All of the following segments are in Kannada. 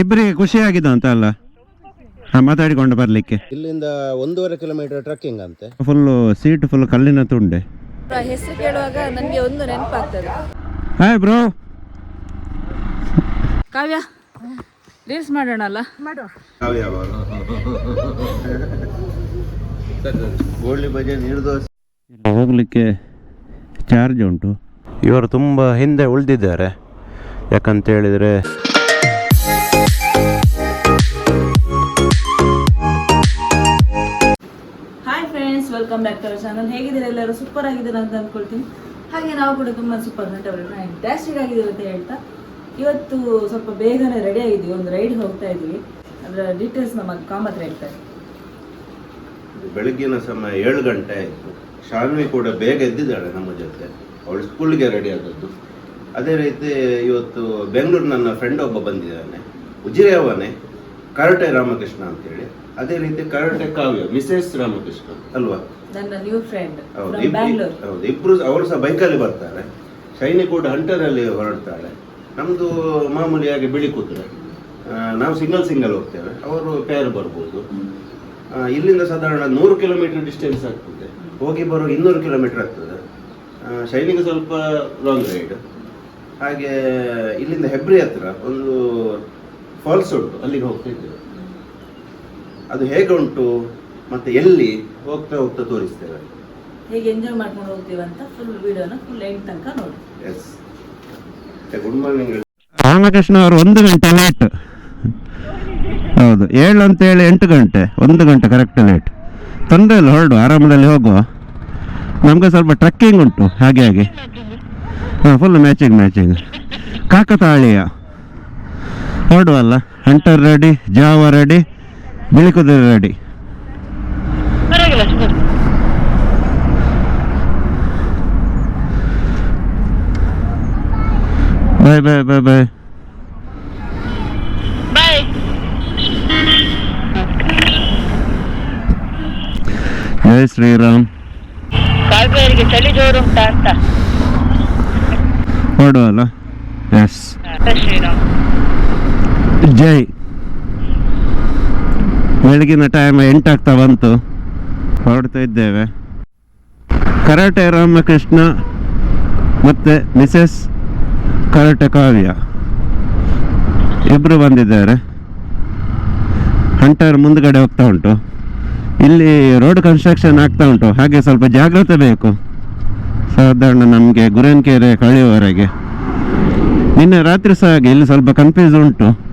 ಇಬ್ಬರಿಗೆ ಖುಷಿ ಆಗಿದೆ ಅಂತ ಅಲ್ಲ? ಹಾ ಮಾತಾಡಿಕೊಂಡು ಬರಲಿಕ್ಕೆ. ಇಲ್ಲಿಂದ ಒಂದೂವರೆ ಕಿಲೋಮೀಟರ್ ಟ್ರಕ್ಕಿಂಗ್ ಅಂತೆ. ಫುಲ್ಲು ಸೀಟ್ ಫುಲ್ ಕಲ್ಲಿನ ತುಂಡೆ. ಹೆಸರು ಕೇಳುವಾಗ ನನಗೆ ಒಂದು ನೆನಪಾಗ್ತದೆ. ಹಾಯ್ ಬ್ರೋ ಕಾವ್ಯ ರೀಲ್ಸ್ ಮಾಡೋಣ ಅಲ್ಲ? ಗೋಲ್ಡಿ ಬಜೆ ನೀರು ದೋಸೆ ಹೋಗಲಿಕ್ಕೆ ಚಾರ್ಜ್ ಉಂಟು. ಇವರು ತುಂಬ ಹಿಂದೆ ಉಳಿದಿದ್ದಾರೆ. ಯಾಕಂತ ಹೇಳಿದರೆ ವೆಲ್ಕಮ್ ಬ್ಯಾಕ್ ಟು ಚಾನಲ್ ಹೇಗಿದ್ದೀರಾ ಎಲ್ಲರೂ? ಸೂಪರ್ ಆಗಿದ್ದೀರಾ ಅಂತ ಅಂದ್ಕೊಳ್ತೀನಿ ಹಾಗೆ ನಾವು ಕೂಡ ತುಂಬ ಸೂಪರ್ ಗಂಟೆ ಫ್ಯಾಂಟಾಸ್ಟಿಕ್ ಆಗಿದ್ದೀವಿ ಅಂತ ಹೇಳ್ತಾ, ಇವತ್ತು ಸ್ವಲ್ಪ ಬೇಗನೆ ರೆಡಿ ಆಗಿದ್ದೀವಿ. ಒಂದು ರೈಡ್ ಹೋಗ್ತಾ ಇದ್ದೀವಿ. ಅದರ ಡೀಟೇಲ್ಸ್ ನಮ್ಮ ಕಾಮತ್ ಹೇಳ್ತಾರೆ ಬೆಳಗ್ಗಿನ ಸಮಯ ಏಳು ಗಂಟೆ ಆಯಿತು. ಶಾನ್ವಿ ಕೂಡ ಬೇಗ ಎದ್ದಿದ್ದಾಳೆ ನಮ್ಮ ಜೊತೆ. ಅವಳು ಸ್ಕೂಲ್ಗೆ ರೆಡಿ ಆದದ್ದು. ಅದೇ ರೀತಿ ಇವತ್ತು ಬೆಂಗಳೂರು ನನ್ನ ಫ್ರೆಂಡ್ ಒಬ್ಬ ಬಂದಿದ್ದಾನೆ. ಉಜಿರೆ ಅವನೇ ಕರಟೆ ರಾಮಕೃಷ್ಣ ಅಂತೇಳಿ ಅದೇ ರೀತಿ ಕರಟೆ ಕಾವ್ಯ ಮಿಸೆಸ್ ರಾಮಕೃಷ್ಣ. ಅಲ್ವಾ? ನನ್ನ ನ್ಯೂ ಫ್ರೆಂಡ್ ಹೌದು ಇಬ್ರು- ಅವರು ಸಹ ಬೈಕಲ್ಲಿ ಬರ್ತಾರೆ. ಶೈನಿ ಕೂಡ ಹಂಟರಲ್ಲಿ ಹೊರಡ್ತಾಳೆ. ನಮ್ದು ಮಾಮೂಲಿಯಾಗಿ ಬಿಳಿ ಕೂತ್ರೆ. ನಾವು ಸಿಂಗಲ್ ಸಿಂಗಲ್ ಹೋಗ್ತೇವೆ. ಅವರು ಪೇರ್ ಬರ್ಬೋದು. ಇಲ್ಲಿಂದ ಸಾಧಾರಣ ನೂರು ಕಿಲೋಮೀಟರ್ ಡಿಸ್ಟೆನ್ಸ್ ಆಗ್ತದೆ. ಹೋಗಿ ಬರೋ ಇನ್ನೂರು ಕಿಲೋಮೀಟರ್ ಆಗ್ತದೆ. ಶೈನಿಗೆ ಸ್ವಲ್ಪ ಲಾಂಗ್ ರೈಡ್ ಹಾಗೆ ಇಲ್ಲಿಂದ ಹೆಬ್ರಿ ಹತ್ರ ಒಂದು ಫಾಲ್ಸ್ ಉಂಟು ಅಲ್ಲಿಗೆ ಹೋಗ್ತಾ ಇದ್ದೇವೆ ಅದು ಹೇಗೆ ಉಂಟು ಮತ್ತೆ ಎಲ್ಲಿ ಹೋಗ್ತಾ ಹೋಗ್ತಾ ತೋರಿಸ್ತೇವೆ. ಹೇಗೆ ಎಂಜಾಯ್ ಮಾಡ್ಕೊಂಡು ಹೋಗ್ತೀವಿ ಅಂತ ಫುಲ್ ವಿಡಿಯೋನ ಫುಲ್ ಎಂಡ್ ತನಕ ನೋಡಿ. ಎಸ್ ಗುಡ್ ಮಾರ್ನಿಂಗ್ ರಾಮಕೃಷ್ಣ ಅವರು ಒಂದು ಗಂಟೆ ಲೇಟ್ ಹೌದು ಏಳು ಅಂತ ಹೇಳಿ ಎಂಟು ಗಂಟೆ ಒಂದು ಗಂಟೆ ಕರೆಕ್ಟ್ ಲೇಟ್ ತೊಂದರೆ ಇಲ್ಲ ಹೊರಡು ಆರಾಮದಲ್ಲಿ ಹೋಗುವ. ನಮಗೆ ಸ್ವಲ್ಪ ಟ್ರಕ್ಕಿಂಗ್ ಉಂಟು ಹಾಗೆ ಹಾಗೆ. ಹಾಂ ಫುಲ್ ಮ್ಯಾಚಿಂಗ್ ಮ್ಯಾಚಿಂಗ್ ಕಾಕತಾಳೀಯ. ಹೊರಡುವಲ್ಲ ಹಂಟರ್ ರೆಡಿ ಜಾವ ರೆಡಿ ಬಿಳಿ ಕುದುರೆ ready bye bye bye bye ಜೈ ಶ್ರೀರಾಮ್ ಕಾವೇರಿಗೆ ಚಳಿ ಜೋರುಂಟಾ ಅಂತ. ಹೊರಡುವಲ್ಲ ಎಸ್ ಶ್ರೀರಾಮ್. ಜೈ. ಬೆಳಗಿನ ಟೈಮ್ ಎಂಟಾಗ್ತಾ ಬಂತು. ಹೊರಡ್ತಾ ಇದ್ದೇವೆ. ಕರಾಟೆ ರಾಮಕೃಷ್ಣ ಮತ್ತು ಮಿಸಸ್ ಕರಾಟೆ ಕಾವ್ಯ. ಇಬ್ಬರು ಬಂದಿದ್ದಾರೆ. ಹಂಟರ್ ಮುಂದ್ಗಡೆ ಹೋಗ್ತಾ ಉಂಟು. ಇಲ್ಲಿ ರೋಡ್ ಕನ್ಸ್ಟ್ರಕ್ಷನ್ ಆಗ್ತಾ ಉಂಟು. ಹಾಗೆ ಸ್ವಲ್ಪ ಜಾಗ್ರತೆ ಬೇಕು. ಸಾಧಾರಣ ನಮಗೆ ಗುರೇನ್ಕೆರೆ ಕಳೆಯುವವರೆಗೆ ನಿನ್ನೆ ರಾತ್ರಿ ಸಹ ಹಾಗೆ ಇಲ್ಲಿ ಸ್ವಲ್ಪ ಕನ್ಫ್ಯೂಸ್ ಉಂಟು.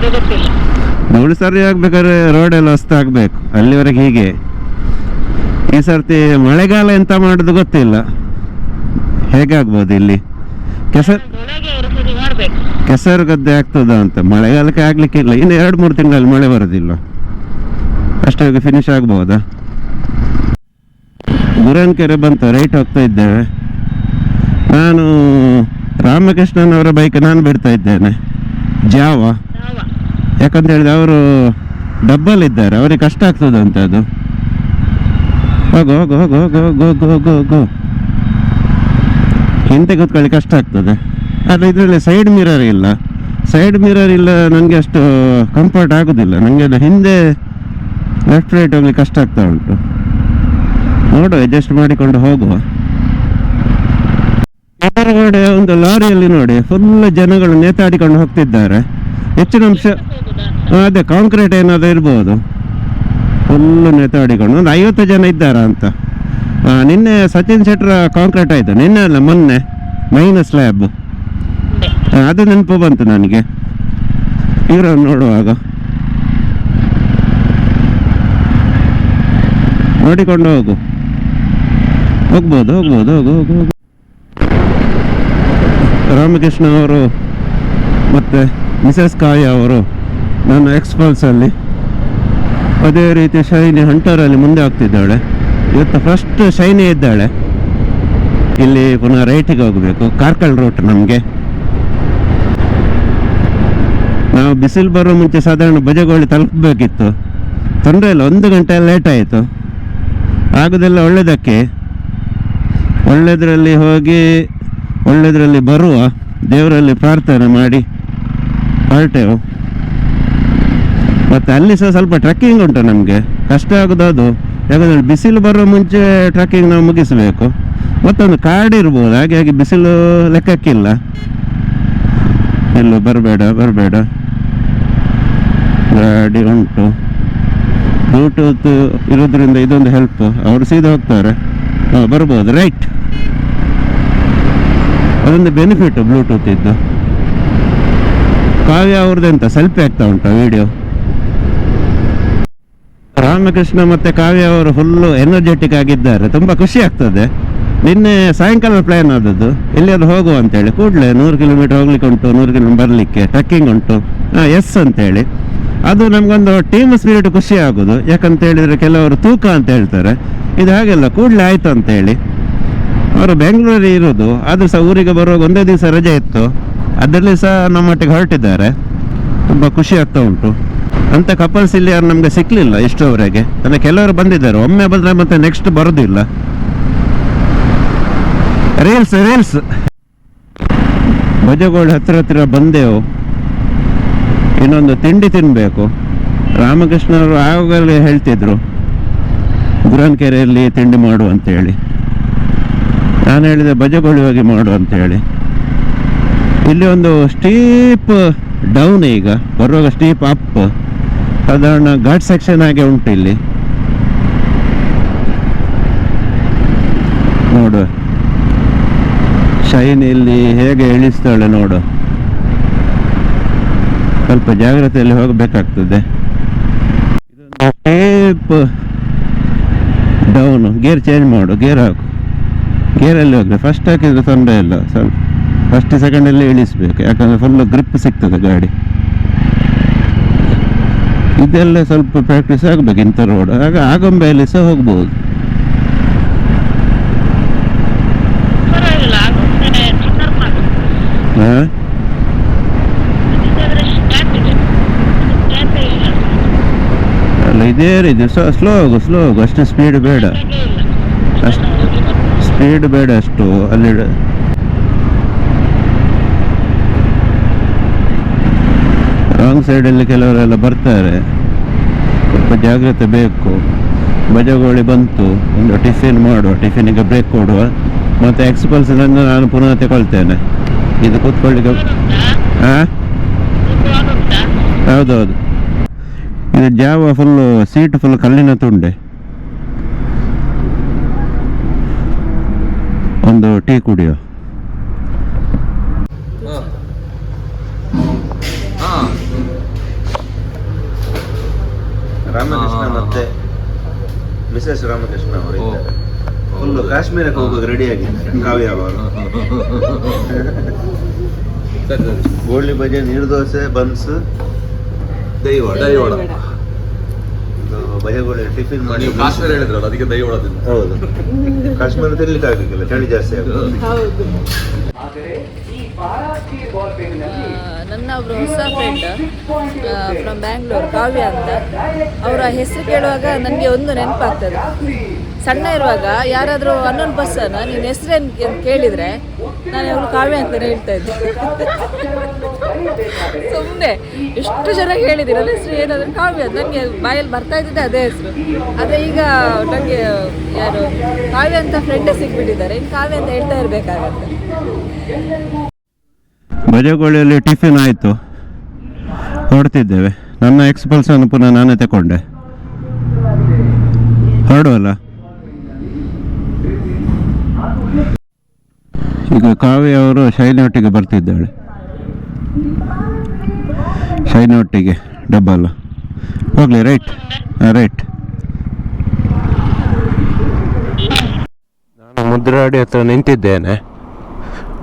ಸರಿ ಸಾರಿ ಆಗ್ಬೇಕಾದ್ರೆ ರೋಡ್ ಎಲ್ಲ ಹೊಸ್ತಾಗ್ಬೇಕು ಅಲ್ಲಿವರೆಗೆ ಹೀಗೆ. ಈ ಸರ್ತಿ ಮಳೆಗಾಲ ಎಂತ ಮಾಡೋದು ಗೊತ್ತಿಲ್ಲ. ಹೇಗಾಗ್ಬೋದು ಇಲ್ಲಿ? ಕೆಸರು ಕೆಸರು ಗದ್ದೆ ಆಗ್ತದ ಅಂತ. ಮಳೆಗಾಲಕ್ಕೆ ಆಗ್ಲಿಕ್ಕಿಲ್ಲ. ಇನ್ನು ಎರಡು, ಮೂರು ತಿಂಗಳಲ್ಲಿ ಮಳೆ ಬರೋದಿಲ್ಲ. ಅಷ್ಟಾಗಿ ಫಿನಿಶ್ ಆಗ್ಬೋದಾ? ಗುರನ್ಕೆರೆ ಬಂತು. ರೈಟ್ ಹೋಗ್ತಾ ಇದ್ದೇವೆ. ನಾನು ರಾಮಕೃಷ್ಣನವರ ಬೈಕ್ ನಾನು ಬಿಡ್ತಾ ಇದ್ದೇನೆ. ಜಾವ. ಯಾಕಂತ ಹೇಳಿದ್ರೆ ಅವರು ಡಬ್ಬಲ್ ಇದ್ದಾರೆ. ಅವರಿಗೆ ಕಷ್ಟ ಆಗ್ತದಂತ ಅದು ಹೋಗು ಹೋಗು ಹೋಗು ಹೋಗು ಹೋಗು ಹೋಗು ಹೋಗು ಹೋಗು. ಹಿಂದೆ ಕೂತ್ಕೊಳ್ಳಿ, ಕಷ್ಟ ಆಗ್ತದೆ. ಆದರೆ ಇದರಲ್ಲಿ ಸೈಡ್ ಮಿರರ್ ಇಲ್ಲ. ಸೈಡ್ ಮಿರರ್ ಇಲ್ಲ, ನನಗೆ ಅಷ್ಟು ಕಂಫರ್ಟ್ ಆಗೋದಿಲ್ಲ. ನನಗೆ ಅದು ಹಿಂದೆ ಲೆಫ್ಟ್ ರೈಟ್ ಹೋಗ್ಲಿಕ್ಕೆ ಕಷ್ಟ ಆಗ್ತಾ ಉಂಟು. ನೋಡು ಅಡ್ಜಸ್ಟ್ ಮಾಡಿಕೊಂಡು ಹೋಗುವ. ಒಂದು ಲಾರಿಯಲ್ಲಿ ನೋಡಿ ಫುಲ್ ಜನಗಳು ನೇತಾಡಿಕೊಂಡು ಹೋಗ್ತಿದ್ದಾರೆ. ಹೆಚ್ಚಿನ ಅಂಶ ಅದೇ ಕಾಂಕ್ರೀಟ್ ಏನಾದರೂ ಇರ್ಬೋದು. ಫುಲ್ಲು ನೆತಾಡಿಕೊಂಡು ಒಂದು ಐವತ್ತು ಜನ ಇದ್ದಾರಾ ಅಂತ. ನಿನ್ನೆ ಸಚಿನ್ ಶೆಟ್ರ ಕಾಂಕ್ರೀಟ್ ಆಯಿತು? ನಿನ್ನೆ ಅಲ್ಲ, ಮೊನ್ನೆ ಲ್ಯಾಬ್ ಸ್ಲ್ಯಾಬ್ ಅದು ನೆನಪು ಬಂತು ನನಗೆ. ಇವರನ್ನು ನೋಡುವಾಗ. ನೋಡಿಕೊಂಡು ಹೋಗು. ಹೋಗ್ಬೋದು ಹೋಗ್ಬೋದು, ಹೋಗು ಹೋಗು ಹೋಗು. ರಾಮಕೃಷ್ಣ ಅವರು ಮತ್ತು ಮಿಸೆಸ್ ಕಾಯ ಅವರು ನನ್ನ ಎಕ್ಸ್ಪಲ್ಸಲ್ಲಿ ಅದೇ ರೀತಿ ಶೈನಿ ಹಂಟರಲ್ಲಿ ಮುಂದೆ ಆಗ್ತಿದ್ದಾಳೆ. ಇವತ್ತು ಫಸ್ಟ್ ಶೈನಿ ಇದ್ದಾಳೆ. ಇಲ್ಲಿ ಪುನಃ ರೈಟಿಗೆ ಹೋಗಬೇಕು. ಕಾರ್ಕಲ್ ರೂಟ್ ನಮಗೆ. ನಾವು ಬಿಸಿಲು ಬರೋ ಮುಂಚೆ ಸಾಧಾರಣ ಬಜಗೋಳಿ ತಲುಪಬೇಕಿತ್ತು. ತೊಂದರೆ ಇಲ್ಲ, ಒಂದು ಗಂಟೆ ಲೇಟ್ ಆಯಿತು. ಆಗೋದೆಲ್ಲ ಒಳ್ಳೆಯದಕ್ಕೆ ಒಳ್ಳೆಯದರಲ್ಲಿ ಹೋಗಿ ಒಳ್ಳೆಯದರಲ್ಲಿ ಬರುವ ದೇವರಲ್ಲಿ ಪ್ರಾರ್ಥನೆ ಮಾಡಿ. ಹೊರಟೆವು ಮತ್ತು ಅಲ್ಲಿ ಸಹ ಸ್ವಲ್ಪ ಟ್ರೆಕ್ಕಿಂಗ್ ಉಂಟು ನಮಗೆ. ಕಷ್ಟ ಆಗೋದು ಅದು. ಯಾಕಂದರೆ ಬಿಸಿಲು ಬರೋ ಮುಂಚೆ ಟ್ರೆಕ್ಕಿಂಗ್ ನಾವು ಮುಗಿಸಬೇಕು. ಮತ್ತೊಂದು ಕಾಡು ಇರ್ಬೋದು. ಹಾಗಾಗಿ ಬಿಸಿಲು ಲೆಕ್ಕಕ್ಕಿಲ್ಲ. ಎಲ್ಲೂ ಬರಬೇಡ ಬರಬೇಡ. ಗಾಡಿ ಉಂಟು. ಬ್ಲೂಟೂತ್ ಇರೋದ್ರಿಂದ ಇದೊಂದು ಹೆಲ್ಪ್ ಅವರು ಸೀದಾ ಹೋಗ್ತಾರೆ. ಹಾಂ ಬರ್ಬೋದು. ರೈಟ್ ಅದೊಂದು ಬೆನಿಫಿಟ್ ಬ್ಲೂಟೂತ್ ಇದ್ದು. ಕಾವ್ಯ ಅವ್ರದ್ದೆಂತ ಸೆಲ್ಫಿ ಆಗ್ತಾ ಉಂಟಾ ವಿಡಿಯೋ ರಾಮಕೃಷ್ಣ ಮತ್ತೆ ಕಾವ್ಯ ಅವರು ಫುಲ್ಲು ಎನರ್ಜೆಟಿಕ್ ಆಗಿದ್ದಾರೆ. ತುಂಬ ಖುಷಿ ಆಗ್ತದೆ. ನಿನ್ನೆ ಸಾಯಂಕಾಲ ಪ್ಲ್ಯಾನ್ ಆದದ್ದು. ಎಲ್ಲಿಯಾದ್ರು ಹೋಗುವ ಅಂತೇಳಿ. ಕೂಡಲೇ ನೂರು ಕಿಲೋಮೀಟರ್ ಹೋಗ್ಲಿಕ್ಕೆ ಉಂಟು, ನೂರು ಕಿಲೋಮೀಟರ್ ಬರಲಿಕ್ಕೆ. ಟ್ರಕ್ಕಿಂಗ್ ಉಂಟು. ಎಸ್ ಅಂತೇಳಿ. ಅದು ನಮಗೊಂದು ಟೀಮ್ ಸ್ಪಿರಿಟ್ ಖುಷಿ ಆಗೋದು. ಯಾಕಂತ ಹೇಳಿದರೆ ಕೆಲವರು ತೂಕ ಅಂತ ಹೇಳ್ತಾರೆ. ಇದು ಹಾಗೆಲ್ಲ ಕೂಡಲೇ ಆಯಿತು ಅಂತೇಳಿ. ಅವರು ಬೆಂಗಳೂರಲ್ಲಿ ಇರೋದು. ಆದರೂ ಸಹ ಊರಿಗೆ ಬರುವಾಗ ಒಂದೇ ದಿವಸ ರಜೆ ಇತ್ತು. ಅದರಲ್ಲಿ ಸಹ ನಮ್ಮೊಟ್ಟಿಗೆ ಹೊರಟಿದ್ದಾರೆ. ತುಂಬ ಖುಷಿ ಆಗ್ತಾ ಉಂಟು. ಅಂತ ಕಪಲ್ಸ್ ಇಲ್ಲಿ ಯಾರು ನಮಗೆ ಸಿಕ್ಕಲಿಲ್ಲ ಇಷ್ಟೋವರೆಗೆ ಅಂದರೆ ಕೆಲವರು ಬಂದಿದ್ದಾರೆ. ಒಮ್ಮೆ ಬಂದರೆ ಮತ್ತೆ ನೆಕ್ಸ್ಟ್ ಬರೋದಿಲ್ಲ. ರೀಲ್ಸ್ ರೀಲ್ಸ್ ಭಜಗೋಳ್ ಹತ್ತಿರ ಹತ್ತಿರ ಬಂದೆವು. ಇನ್ನೊಂದು ತಿಂಡಿ ತಿನ್ನಬೇಕು ರಾಮಕೃಷ್ಣರು ಆವಾಗಲೇ ಹೇಳ್ತಿದ್ರು ಗುರನ್ಕೆರೆಯಲ್ಲಿ ತಿಂಡಿ ಮಾಡು ಅಂತೇಳಿ. ನಾನು ಹೇಳಿದೆ, ಭಜಗೋಳಿ ಹೋಗಿ ಮಾಡು ಅಂತೇಳಿ. ಇಲ್ಲಿ ಒಂದು ಸ್ಟೀಪ್ ಡೌನ್ ಈಗ. ಬರುವಾಗ ಸ್ಟೀಪ್ ಅಪ್ ಸಾಧಾರಣ ಘಾಟ್ ಸೆಕ್ಷನ್ ಹಾಗೆ ಉಂಟು ಇಲ್ಲಿ. ನೋಡು. ಶೈನ್ ಇಲ್ಲಿ ಹೇಗೆ ಇಳಿಸ್ತಾಳೆ ನೋಡು. ಸ್ವಲ್ಪ ಜಾಗ್ರತೆಯಲ್ಲಿ ಹೋಗಬೇಕಾಗ್ತದೆ. ಸ್ಟೀಪ್ ಡೌನು ಗೇರ್ ಚೇಂಜ್ ಮಾಡು. ಗೇರ್ ಹಾಕು. ಗೇರಲ್ಲಿ ಹೋಗ್ರೆ ಫಸ್ಟ್ ಹಾಕಿದ್ರೆ ತೊಂದರೆ ಇಲ್ಲ. ಸ್ವಲ್ಪ ಫಸ್ಟ್ ಸೆಕೆಂಡಲ್ಲಿ ಇಳಿಸ್ಬೇಕು ಯಾಕಂದರೆ ಫುಲ್ ಗ್ರಿಪ್ ಸಿಗ್ತದೆ ಗಾಡಿ. ಇದೆಲ್ಲ ಸ್ವಲ್ಪ ಪ್ರಾಕ್ಟೀಸ್ ಆಗಬೇಕು ಇಂಥ ರೋಡ್ ಆಗ ಆಗೊಂಬೆಯಲ್ಲಿ ಸಹ ಹೋಗ್ಬೋದು. ಹಾಂ? ಅಲ್ಲ ಇದೇ ರೀತಿ ಸ್ಲೋ ಆಗು ಸ್ಲೋ ಆಗು ಅಷ್ಟು ಸ್ಪೀಡ್ ಬೇಡ. ಅಷ್ಟು ಸ್ಪೀಡ್ ಬೇಡ ಅಷ್ಟು ಅಲ್ಲಿ ಸೈಡಲ್ಲಿ ಕೆಲವರೆಲ್ಲ ಬರ್ತಾರೆ. ಸ್ವಲ್ಪ ಜಾಗ್ರತೆ ಬೇಕು. ಬಜಗೋಳಿ ಬಂತು. ಒಂದು ಟಿಫಿನ್ ಮಾಡುವ ಟಿಫಿನಿಗೆ ಬ್ರೇಕ್ ಕೊಡುವ. ಮತ್ತು ಎಕ್ಸ್ಪಲ್ಸ್ಗಳನ್ನು ನಾನು ಪುನಃ ತಗೊಳ್ತೇನೆ. ಇದು ಕೂತ್ಕೊಳ್ಳಿಕ್ಕೆ ಹಾಂ? ಹೌದೌದು. ಇದು ಜಾವ ಫುಲ್ಲು ಸೀಟ್ ಫುಲ್ ಕಲ್ಲಿನ ತುಂಡೆ. ಒಂದು ಟೀ ಕುಡಿಯೋ ರಾಮಕೃಷ್ಣ ಮತ್ತೆ ಮಿಸಸ್ ರಾಮಕೃಷ್ಣ ಅವರು ಇದ್ದಾರೆ. ಫುಲ್ ಕಾಶ್ಮೀರಕ್ಕೆ ಹೋಗೋಕೆ ರೆಡಿ ಆಗಿದ್ದಾರೆ. ಕಾವ್ಯ ಅವರು. ಗೋಳಿ ಬಜೆ ನೀರ್ದೋಸೆ ಬನ್ಸ್. ದೈವಾಡ. ದೈವಾಡ. ಬಜೆಗೋಳಿ ಟಿಫಿನ್ ಮಾಡಿ ಕಾಶ್ಮೀರ ಹೇಳಿದ್ರಲ್ಲ ಅದಕ್ಕೆ ದೈವಾಡ ತಿಂದು ಹೌದು. ಕಾಶ್ಮೀರ ತಿರ್ಲಿಕ್ಕೆ ಆಗಲಿಕ್ಕಿಲ್ಲ ಚಳಿ ಜಾಸ್ತಿ ಆಗುತ್ತೆ ಹೌದು. ಆದರೆ ಈ ಬಾರಾಸ್ಕೇಟ್ ಬಾಲ್ ಪೇರಿನಲ್ಲಿ ನನ್ನ ಒಬ್ರು ಹೊಸ ಫ್ರೆಂಡ್ ಫ್ರಮ್ ಬ್ಯಾಂಗ್ಳೂರ್ ಕಾವ್ಯ ಅಂತ. ಅವರ ಹೆಸರು ಕೇಳುವಾಗ ನನಗೆ ಒಂದು ನೆನಪಾಗ್ತದೆ. ಸಣ್ಣ ಇರುವಾಗ ಯಾರಾದರೂ ಅನ್ನೊಂದು ಪರ್ಸನ್ ನಿನ್ನ ಹೆಸರೇನು ಕೇಳಿದರೆ ನಾನು ಅವಳು ಕಾವ್ಯ ಅಂತ ಹೇಳ್ತಾ ಇದ್ದೆ. ಸುಮ್ಮನೆ ಎಷ್ಟು ಜನ ಹೇಳಿದ್ದೀರ ನನ್ನ ಹೆಸರು ಏನಾದರೂ ಕಾವ್ಯ ನನಗೆ ಬಾಯಲ್ಲಿ ಬರ್ತಾ ಇದ್ದಿದ್ದೆ ಅದೇ ಹೆಸರು. ಆದರೆ ಈಗ ನನಗೆ ಯಾರು ಕಾವ್ಯ ಅಂತ ಫ್ರೆಂಡೇ ಸಿಗ್ಬಿಟ್ಟಿದ್ದಾರೆ. ಇನ್ನು ಕಾವ್ಯ ಅಂತ ಹೇಳ್ತಾ ಇರಬೇಕಾಗತ್ತೆ. ಬಜಗೋಳಿಯಲ್ಲಿ ಟಿಫಿನ್ ಆಯಿತು. ಹೊರಡ್ತಿದ್ದೇವೆ. ನನ್ನ ಎಕ್ಸ್ಪಲ್ಸನ್ನು ಪುನಃ ನಾನೇ ತಗೊಂಡೆ ಹೊರಡುವಲ್ಲ? ಈಗ ಕಾವ್ಯ ಅವರು ಶೈನಿ ಒಟ್ಟಿಗೆ ಬರ್ತಿದ್ದಾಳೆ. ಶೈನಿ ಒಟ್ಟಿಗೆ ಡಬ್ಬಲ್ಲ ಹೋಗ್ಲಿ ರೈಟ್ ರೈಟ್ ನಾನು ಮುದ್ರಾಡಿ ಹತ್ರ ನಿಂತಿದ್ದೇನೆ.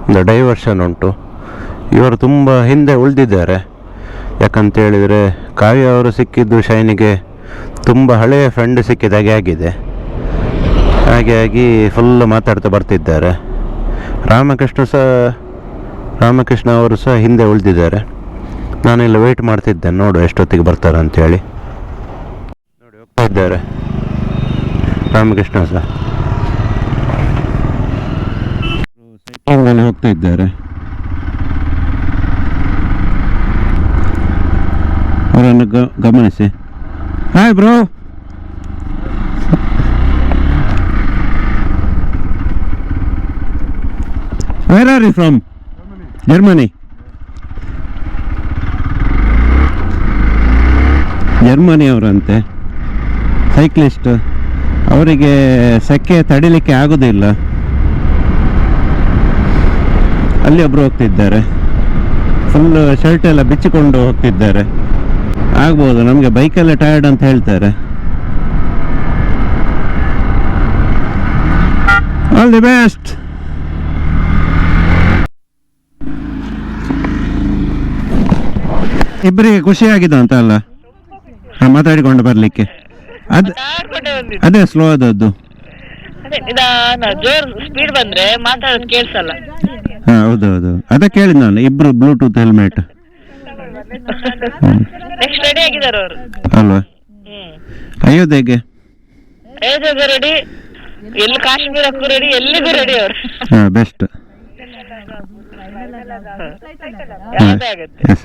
ಒಂದು ಡೈವರ್ಷನ್ ಉಂಟು. ಇವರು ತುಂಬ ಹಿಂದೆ ಉಳಿದಿದ್ದಾರೆ. ಯಾಕಂತೇಳಿದರೆ ಕಾವ್ಯ ಅವರು ಸಿಕ್ಕಿದ್ದು ಶೈನಿಗೆ ತುಂಬ ಹಳೆಯ ಫ್ರೆಂಡ್ ಸಿಕ್ಕಿದಾಗೆ ಆಗಿದೆ. ಹಾಗಾಗಿ ಫುಲ್ ಮಾತಾಡ್ತಾ ಬರ್ತಿದ್ದಾರೆ. ರಾಮಕೃಷ್ಣ ಸಹ, ರಾಮಕೃಷ್ಣ ಅವರು ಸಹ ಹಿಂದೆ ಉಳಿದಿದ್ದಾರೆ. ನಾನಿಲ್ಲಿ ವೆಯ್ಟ್ ಮಾಡ್ತಿದ್ದೇನೆ, ನೋಡು ಎಷ್ಟೊತ್ತಿಗೆ ಬರ್ತಾರೆ ಅಂತೇಳಿ. ನೋಡಿ, ಹೋಗ್ತಾ ಇದ್ದಾರೆ. ರಾಮಕೃಷ್ಣ ಸಹ. ಹೋಗ್ತಾ ಇದ್ದಾರೆ. ಅವರನ್ನು ಗಮನಿಸಿ hi bro where are you from Germany Germany ಅವರಂತೆ. ಸೈಕ್ಲಿಸ್ಟ್ ಅವರಿಗೆ ಸೆಕೆ ತಡಿಲಿಕ್ಕೆ ಆಗೋದಿಲ್ಲ ಅಲ್ಲಿ ಒಬ್ರು ಹೋಗ್ತಿದ್ದಾರೆ. ಫುಲ್ ಶರ್ಟ್ ಎಲ್ಲ ಬಿಚ್ಚಿಕೊಂಡು ಹೋಗ್ತಿದ್ದಾರೆ. ಆಗ್ಬೋದು ನಮಗೆ ಬೈಕಲ್ಲೇ ಟಯರ್ಡ್ ಅಂತ ಹೇಳ್ತಾರೆ. ಆಲ್ ದಿ ಬೆಸ್ಟ್ ಇಬ್ಬರಿಗೆ ಆಗಿದೆ ಅಂತ ಅಲ್ಲ? ಹಾ, ಮಾತಾಡಿಕೊಂಡು ಬರಲಿಕ್ಕೆ. ಅದ್ ಅದೇ ಸ್ಲೋ ಆದದ್ದು. ಸ್ಪೀಡ್ ಬಂದ್ರೆ ಮಾತಾಡೋದು ಕೇಳಿಸಲ್ಲ. ಹಾ ಹೌದೌದು. ಅದೇ ಹೇಳಿದ್ ನಾನು ಇಬ್ರು ಬ್ಲೂಟೂತ್ ಹೆಲ್ಮೆಟ್ ನೆಕ್ಸ್ಟ್ ರೆಡಿ ಆಗಿದ್ದಾರೆ ಅವರು. ಅಲ್ವಾ? ಅಯೋಧ್ಯೆಗೆ? ಅಯೋಧ್ಯೆಗೆ ರೆಡಿ ಎಲ್ಲಿ ಕಾಶ್ಮೀರಕ್ಕೂ ರೆಡಿ ಎಲ್ಲಿಗೂ ರೆಡಿ ಅವರು. ಹಾ ಬೆಸ್ಟ್ ಯಾವ್ದೇ ಆಗತ್ತೆ.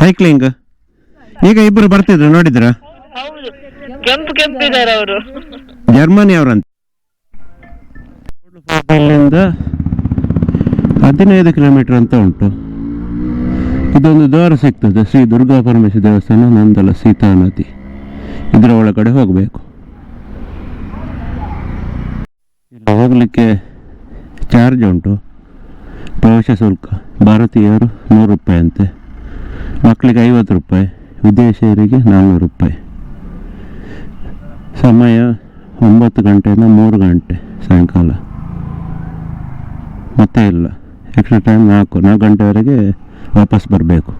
ಸೈಕ್ಲಿಂಗ್ ಈಗ ಇಬ್ಬರು ಬರ್ತಿದ್ರು ನೋಡಿದ್ರಾ? ಹೌದು. ಕೆಂಪು ಕೆಂಪು ಇದ್ದಾರೆ ಅವರು. ಜರ್ಮನಿ ಅವರಂತ. ಹದಿನೈದು ಕಿಲೋಮೀಟರ್ ಅಂತ ಉಂಟು. ಇದೊಂದು ದ್ವಾರ ಸಿಗ್ತದೆ. ಶ್ರೀ ದುರ್ಗಾ ಪರಮೇಶ್ವರ ದೇವಸ್ಥಾನ, ನಂದಲ ಸೀತಾ ನದಿ. ಇದರ ಒಳಗಡೆ ಹೋಗಬೇಕು. ಹೋಗಲಿಕ್ಕೆ ಚಾರ್ಜ್ ಉಂಟು. ಪ್ರವೇಶ ಶುಲ್ಕ. ಭಾರತೀಯರು ನೂರು ರೂಪಾಯಿ ಅಂತೆ. ಮಕ್ಕಳಿಗೆ ಐವತ್ತು ರೂಪಾಯಿ, ವಿದೇಶಿಯರಿಗೆ ನಾನ್ನೂರು ರೂಪಾಯಿ. ಸಮಯ ಒಂಬತ್ತು ಗಂಟೆಯಿಂದ ಮೂರು ಗಂಟೆ ಸಾಯಂಕಾಲ. ಮತ್ತೆ ಇಲ್ಲ. ಎಕ್ಸ್ಟ್ರಾ ಟೈಮ್ ನಾಲ್ಕು ನಾಲ್ಕು ಗಂಟೆವರೆಗೆ ವಾಪಸ್ ಬರಬೇಕು.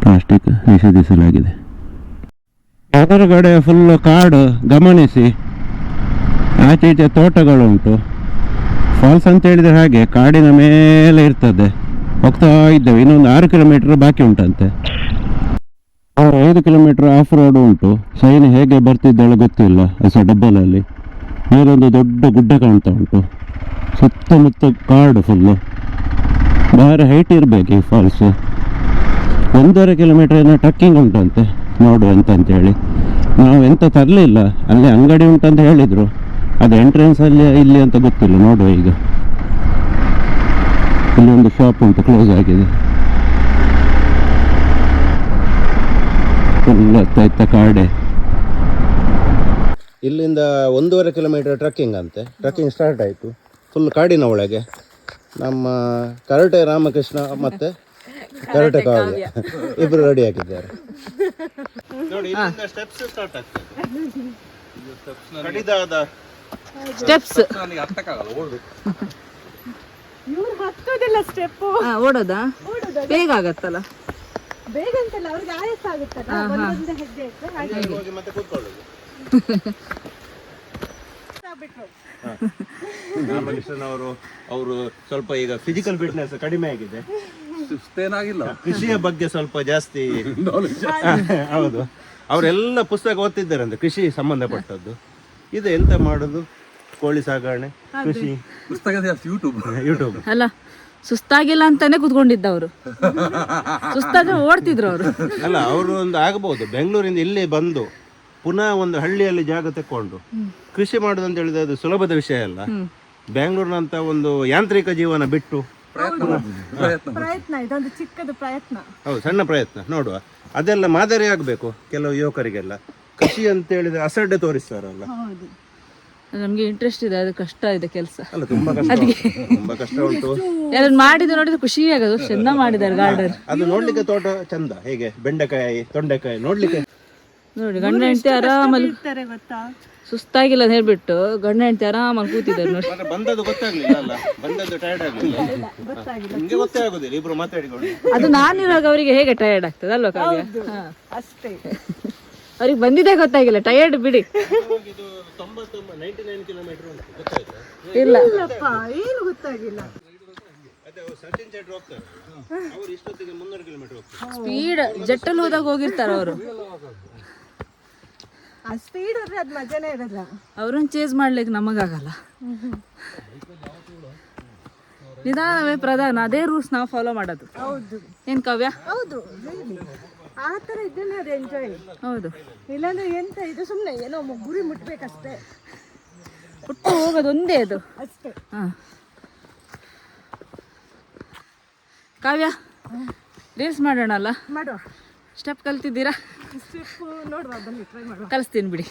ಪ್ಲಾಸ್ಟಿಕ್ ನಿಷೇಧಿಸಲಾಗಿದೆ. ಎದುರುಗಡೆ ಫುಲ್ಲು ಕಾಡು ಗಮನಿಸಿ. ಆಚೆ ಈಚೆ ತೋಟಗಳುಂಟು. ಫಾಲ್ಸ್ ಅಂತ ಹೇಳಿದರೆ ಹಾಗೆ ಕಾಡಿನ ಮೇಲೆ ಇರ್ತದೆ. ಹೋಗ್ತಾ ಇದ್ದೇವೆ. ಇನ್ನೊಂದು ಆರು ಕಿಲೋಮೀಟರ್ ಬಾಕಿ ಉಂಟಂತೆ. ಆರು ಐದು ಕಿಲೋಮೀಟರ್ ಆಫ್ ರೋಡ್ ಉಂಟು. ಸೈನ್ ಹೇಗೆ ಬರ್ತಿದ್ದಾಳೆ ಗೊತ್ತಿಲ್ಲ. ಹೊಸ ಡಬ್ಬಲಲ್ಲಿ ಮೇಲೊಂದು ದೊಡ್ಡ ಗುಡ್ಡ ಕಾಣ್ತಾ ಉಂಟು. ಸುತ್ತಮುತ್ತ ಕಾಡು ಫುಲ್ಲು ಭಾರಿ ಹೈಟ್ ಇರಬೇಕು ಈ ಫಾಲ್ಸ್ ಒಂದೂವರೆ ಕಿಲೋಮೀಟರ್ ಏನೋ ಟ್ರಕ್ಕಿಂಗ್ ಉಂಟಂತೆ ನೋಡು ಅಂತ ಅಂತೇಳಿ ನಾವು ಎಂತ ತರಲಿಲ್ಲ, ಅಲ್ಲಿ ಅಂಗಡಿ ಉಂಟಂತ ಹೇಳಿದರು. ಅದು ಎಂಟ್ರೆನ್ಸ್ ಅಲ್ಲಿ, ಇಲ್ಲಿ ಅಂತ ಗೊತ್ತಿಲ್ಲ, ನೋಡುವ ಈಗ. ಇಲ್ಲಿ ಒಂದು ಶಾಪ್ ಉಂಟು ಕ್ಲೋಸ್ ಆಗಿದೆ. ಫುಲ್ ಇತ್ತ ಕಾಡೆ. ಇಲ್ಲಿಂದ ಒಂದೂವರೆ ಕಿಲೋಮೀಟರ್ ಟ್ರಕ್ಕಿಂಗ್ ಅಂತೆ. ಟ್ರಕ್ಕಿಂಗ್ ಸ್ಟಾರ್ಟ್ ಆಯಿತು. ಫುಲ್ ಕಾಡಿನ ಒಳಗೆ. ನಮ್ಮ ಕರಟೆ ರಾಮಕೃಷ್ಣ ಮತ್ತೆ ಕರಟೆ ಕಾವ್ಯ. ಇಬ್ಬರು ರೆಡಿ ಆಗಿದ್ದಾರೆ. ನೋಡಿ ಇಲ್ಲಿಂದ ಸ್ಟೆಪ್ಸ್ ಸ್ಟಾರ್ಟ್ ಆಗ್ತದೆ. ಕಡಿದಾದ ಸ್ಟೆಪ್ಸ್ ನನಗೆ ಹತ್ತಕ್ಕಾಗಲ್ಲ ಓಡ್ಬೇಕು. ಓಡೋದಾ? ಬೇಗ ಆಗತ್ತಲ್ಲ? ಬೇಗ ಅಂತಲ್ಲ ಅವ್ರಿಗೆ ಆಯಸ್ ಆಗುತ್ತಲ್ಲ? ಒಂದೊಂದು ಹೆಜ್ಜೆ ಇತ್ತು ಹಾಗೆ. ಹೋಗಿ ಮತ್ತೆ ಕೂತ್ಕೊಳ್ಳೋದು. ಬಿಟ್ರು ರಾಮಕೃಷ್ಣನ್ ಅವರು ಅವರು ಸ್ವಲ್ಪ ಈಗ ಫಿಸಿಕಲ್ ಫಿಟ್ನೆಸ್ ಕಡಿಮೆ ಆಗಿದೆ. ಸುಸ್ತೇನಾಗಿಲ್ಲ ಕೃಷಿಯ ಬಗ್ಗೆ ಸ್ವಲ್ಪ ಜಾಸ್ತಿ ಹೌದು. ಅವರೆಲ್ಲ ಪುಸ್ತಕ ಓದ್ತಿದ್ದಾರಂತೆ ಕೃಷಿ ಸಂಬಂಧಪಟ್ಟದ್ದು. ಇದು ಎಂತ ಮಾಡೋದು? ಕೋಳಿ ಸಾಗಣೆ ಕೃಷಿ. ಪುಸ್ತಕ ಜಾಸ್ತಿ ಯೂಟ್ಯೂಬ್ ಯೂಟ್ಯೂಬ್ ಅಲ್ಲ ಸುಸ್ತಾಗಿಲ್ಲ ಅಂತಾನೆ ಕುತ್ಕೊಂಡಿದ್ದ ಅವರು ಸುಸ್ತಾದ್ರೆ ಓಡ್ತಿದ್ರು ಅವರು. ಅಲ್ಲ ಅವರು ಒಂದು ಆಗಬಹುದು ಬೆಂಗಳೂರಿಂದ ಇಲ್ಲಿ ಬಂದು ಪುನಃ ಒಂದು ಹಳ್ಳಿಯಲ್ಲಿ ಜಾಗ ತಕ್ಕೊಂಡು ಕೃಷಿ ಮಾಡುದಂತ ಅಂತ ಹೇಳಿದ್ರೆ ಅದು ಸುಲಭದ ವಿಷಯ ಅಲ್ಲ. ಬೆಂಗಳೂರಿನಂತ ಒಂದು ಯಾಂತ್ರಿಕ ಜೀವನ ಬಿಟ್ಟು ಪ್ರಯತ್ನ. ಪ್ರಯತ್ನ. ಇದೊಂದು ಚಿಕ್ಕದು ಪ್ರಯತ್ನ. ಹೌದು ಸಣ್ಣ ಪ್ರಯತ್ನ. ನೋಡುವ. ಅದೆಲ್ಲ ಮಾದರಿ ಆಗಬೇಕು ಕೆಲವು ಯುವಕರಿಗೆಲ್ಲ. ಕೃಷಿ ಅಂತ ಹೇಳಿದ್ರೆ ಅಸಡ್ಡೆ ತೋರಿಸ್ತಾರಲ್ಲ. ನಮ್ಗೆ ಇಂಟ್ರೆಸ್ಟ್ ಇದೆ ಅದು ಕಷ್ಟ ಇದೆ ಕೆಲಸ. ಅಲ್ಲ ತುಂಬಾ ಕಷ್ಟ ಉಂಟು. ತುಂಬಾ ಕಷ್ಟ ಉಂಟು. ಯಾರು ಮಾಡಿದ ನೋಡಿದ್ರೆ ಖುಷಿ ಆಗೋದು ಚೆಂದ ಮಾಡಿದ್ದಾರೆ ಗಾರ್ಡನ್ ಅದು ನೋಡ್ಲಿಕ್ಕೆ ತೋಟ ಚಂದ. ಹೇಗೆ? ಬೆಂಡೆಕಾಯಿ ತೊಂಡೆಕಾಯಿ ನೋಡ್ಲಿಕ್ಕೆ ನೋಡಿ ಗಂಡ ಹೆಂಡತಿ ಆರಾಮಲ್ಲಿ ಇರ್ತಾರೆ ಗೊತ್ತಾ? ಸುಸ್ತಾಗಿಲ್ಲ ಅಂತ ಹೇಳ್ಬಿಟ್ಟು ಗಂಡ ಹೆಂಡತಿ ಆರಾಮಲ್ಲಿ ಕೂತಿದ್ದಾರೆ ನೋಡಿ. ಬಂದದ್ದು ಗೊತ್ತಾಗ್ಲಿಲ್ಲ ಅಲ್ಲ? ಬಂದದ್ದು ಟೈರ್ಡ್ ಆಗ್ಲಿಲ್ಲ. ನಿಮ್ಗೆ ಗೊತ್ತೇ ಆಗುದಿಲ್ಲ ಇಬ್ರು ಮಾತಾಡಿಕೊಂಡು. ಅದು ನಾನಿರುವಾಗ ಅವರಿಗೆ ಹೇಗೆ ಟಯರ್ಡ್ ಆಗ್ತದೆ ಅಲ್ವಾ ಕಾವ್ಯ? ಹಾ. ಅಷ್ಟೇ. ಅವ್ರಿಗೆ ಬಂದಿದೆ ಗೊತ್ತಾಗಿಲ್ಲ ಟಯರ್ಡ್ ಬಿಡಿ. ಇದು ತೊಂಬತ್ತೊಂಬ ನೈಂಟಿ ನೈನ್ ಕಿಲೋಮೀಟರ್ ಉಂಟು ಗೊತ್ತಾಯ್ತಾ? ಇಲ್ಲ. ಅಪ್ಪ ಏನು ಗೊತ್ತಾಗಿಲ್ಲ. ಅದೇ ಅವ್ರು ಸಚಿನ್ ಚೇಟ್ರ್ ಹೋಗ್ತಾರೆ. ಅವ್ರು ಇಷ್ಟೊತ್ತಿಗೆ ಮುನ್ನೂರು ಕಿಲೋಮೀಟರ್ ಹೋಗ್ತಾರೆ. ಸ್ಪೀಡ್ ಜಟ್ಟಲ್ಲಿ ಹೋದಾಗ ಹೋಗಿರ್ತಾರ ಅವರು. ಆ ಸ್ಪೀಡ್ ಹೋದ್ರೆ ಅದು ಮಜಾನೇ ಇರಲ್ಲ. ಅವ್ರನ್ನ ಚೇಸ್ ಮಾಡ್ಲಿಕ್ಕೆ ನಮಗಾಗಲ್ಲ. ನಿಧಾನವೇ ಪ್ರಧಾನ ಅದೇ ರೂಲ್ಸ್ ನಾವು ಫಾಲೋ ಮಾಡೋದು. ಹೌದು. ಏನ್ ಕಾವ್ಯ? ಹೌದು ಆ ಥರ ಇದ್ದೇನೆ ಅದು ಎಂಜಾಯ್ ಹೌದು. ಇಲ್ಲಾಂದ್ರೆ ಎಂತ ಇದು ಸುಮ್ಮನೆ ಏನೋ ಗುರಿ ಮುಟ್ಬೇಕಷ್ಟೇ. ಹುಟ್ಟು ಹೋಗೋದು ಒಂದೇ ಅದು. ಅಷ್ಟೇ. ಹಾ. ಕಾವ್ಯ ರೀಲ್ಸ್ ಮಾಡೋಣ ಅಲ್ಲ ಮಾಡುವ. ಸ್ಟೆಪ್ ಕಲ್ತಿದ್ದೀರಾ? ಸ್ಟೆಪ್ ನೋಡುವ ಬನ್ನಿ ಟ್ರೈ ಮಾಡುವ. ಕಲಿಸ್ತೀನಿ ಬಿಡಿ.